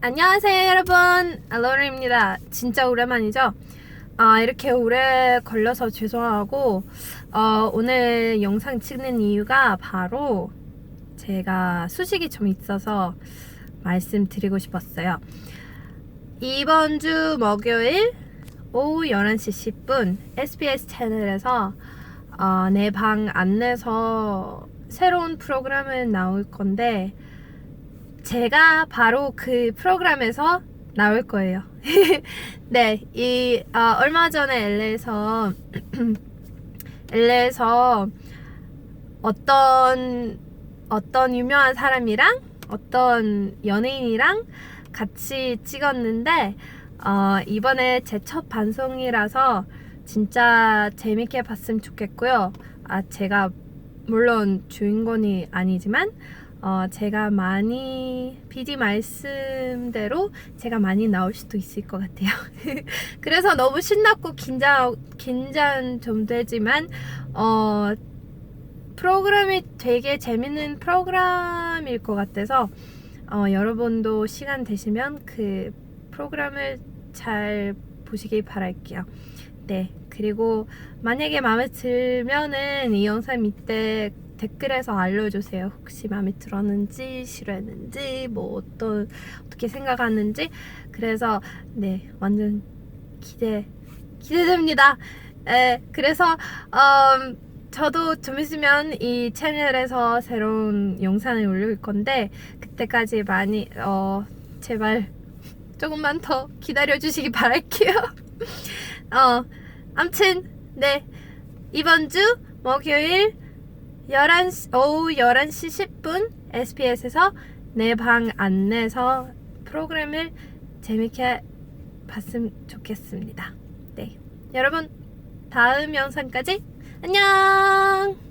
안녕하세요 여러분. 알로르입니다. 진짜 오랜만이죠? 아 이렇게 오래 걸려서 죄송하고 어, 오늘 영상 찍는 이유가 바로 제가 수식이 좀 있어서 말씀드리고 싶었어요. 이번 주 목요일 오후 11시 10분 SBS 채널에서 어, 내방 안내서 새로운 프로그램을 나올 건데 제가 바로 그 프로그램에서 나올 거예요. 네, 이 어, 얼마 전에 LA에서 LA에서 어떤 어떤 유명한 사람이랑 어떤 연예인이랑 같이 찍었는데 어, 이번에 제 첫 방송이라서 진짜 재밌게 봤으면 좋겠고요. 아 제가 물론 주인공이 아니지만 어, 제가 많이 PD 말씀대로 제가 많이 나올 수도 있을 것 같아요. 그래서 너무 신났고 긴장 긴장 좀 되지만 어, 프로그램이 되게 재밌는 프로그램일 것 같아서 어, 여러분도 시간 되시면 그 프로그램을 잘 보시길 바랄게요. 네. 그리고 만약에 마음에 들면은 이 영상 밑에 댓글에서 알려주세요. 혹시 마음에 들었는지 싫어했는지 뭐 어떤 어떻게 생각하는지 그래서 네 완전 기대 기대됩니다. 에 그래서 음, 저도 좀 있으면 이 채널에서 새로운 영상을 올릴 건데 그때까지 많이 어 제발 조금만 더 기다려 주시기 바랄게요. 어 암튼 네 이번 주 목요일 11시, 오후 11시 10분 SBS에서 내 방 안내서 프로그램을 재밌게 봤으면 좋겠습니다. 네. 여러분, 다음 영상까지 안녕!